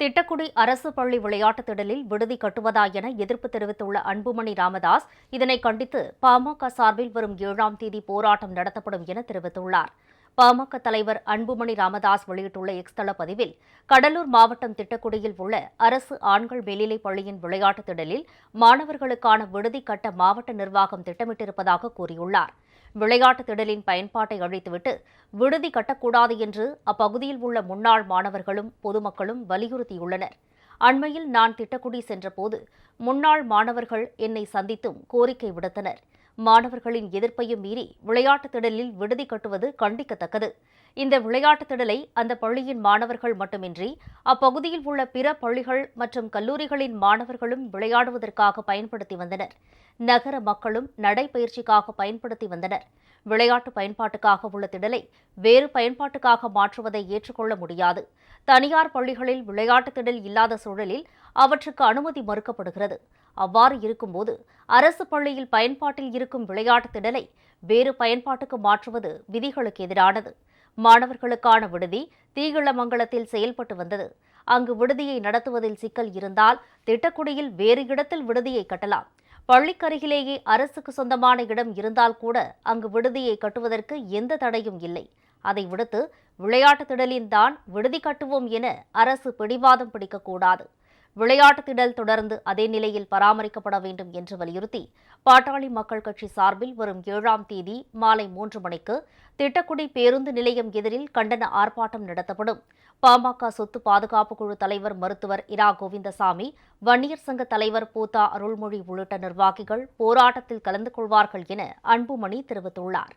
திட்டக்குடி அரசு பள்ளி விளையாட்டுத் திடலில் விடுதி கட்டுவதா என எதிர்ப்பு தெரிவித்துள்ள அன்புமணி ராமதாஸ் இதனை கண்டித்து பாமக சார்பில் வரும் ஏழாம் தேதி போராட்டம் நடத்தப்படும் என தெரிவித்துள்ளார். பாமக தலைவர் அன்புமணி ராமதாஸ் வெளியிட்டுள்ள எக்ஸ் தள பதிவில் கடலூர் மாவட்டம் திட்டக்குடியில் உள்ள அரசு ஆண்கள் மேல்நிலைப் பள்ளியின் விளையாட்டுத் திடலில் மாணவர்களுக்கான விடுதி கட்ட மாவட்ட நிர்வாகம் திட்டமிட்டிருப்பதாக கூறியுள்ளார். விளையாட்டுத் திடலின் பயன்பாட்டை அழித்துவிட்டு விடுதி கட்டக்கூடாது என்று அப்பகுதியில் உள்ள முன்னாள் மாணவர்களும் பொதுமக்களும் வலியுறுத்தியுள்ளனர். அண்மையில் நான் திட்டக்குடி சென்றபோது முன்னாள் மாணவர்கள் என்னை சந்தித்தும் கோரிக்கை விடுத்தனர். மாணவர்களின் எதிர்ப்பையும் மீறி விளையாட்டுத் திடலில் விடுதி கட்டுவது கண்டிக்கத்தக்கது. இந்த விளையாட்டுத் திடலை அந்த பள்ளியின் மாணவர்கள் மட்டுமின்றி அப்பகுதியில் உள்ள பிற பள்ளிகள் மற்றும் கல்லூரிகளின் மாணவர்களும் விளையாடுவதற்காக பயன்படுத்தி வந்தனர். நகர மக்களும் நடைபயிற்சிக்காக பயன்படுத்தி வந்தனர். விளையாட்டு பயன்பாட்டுக்காக உள்ள திடலை வேறு பயன்பாட்டுக்காக மாற்றுவதை ஏற்றுக்கொள்ள முடியாது. தனியார் பள்ளிகளில் விளையாட்டுத் திடல் இல்லாத சூழலில் அவற்றுக்கு அனுமதி மறுக்கப்படுகிறது. அவ்வாறு இருக்கும்போது அரசு பள்ளியில் பயன்பாட்டில் இருக்கும் விளையாட்டுத் திடலை வேறு பயன்பாட்டுக்கு மாற்றுவது விதிகளுக்கு எதிரானது. மாணவர்களுக்கான விடுதி தீகிழமங்கலத்தில் செயல்பட்டு வந்தது. அங்கு விடுதியை நடத்துவதில் சிக்கல் இருந்தால் திட்டக்குடியில் வேறு இடத்தில் விடுதியை கட்டலாம். பள்ளிக்கருகிலேயே அரசுக்கு சொந்தமான இடம் இருந்தால் கூட அங்கு விடுதியை கட்டுவதற்கு எந்த தடையும் இல்லை. அதை விடுத்து விளையாட்டு திடலின் தான் விடுதி கட்டுவோம் என அரசு பிடிவாதம் பிடிக்கக்கூடாது விளையாட்டு திடல் தொடர்ந்து அதே நிலையில் பராமரிக்கப்பட வேண்டும் என்று வலியுறுத்தி பாட்டாளி மக்கள் கட்சி சார்பில் வரும் ஏழாம் தேதி மாலை மூன்று மணிக்கு திட்டக்குடி பேருந்து நிலையம் எதிரில் கண்டன ஆர்ப்பாட்டம் நடத்தப்படும். பாமக சொத்து பாதுகாப்பு குழு தலைவர் மருத்துவர் இரா கோவிந்தசாமி வன்னியர் சங்க தலைவர் பூத்தா அருள்மொழி உள்ளிட்ட நிர்வாகிகள் போராட்டத்தில் கலந்து கொள்வார்கள் என அன்புமணி தெரிவித்துள்ளார்.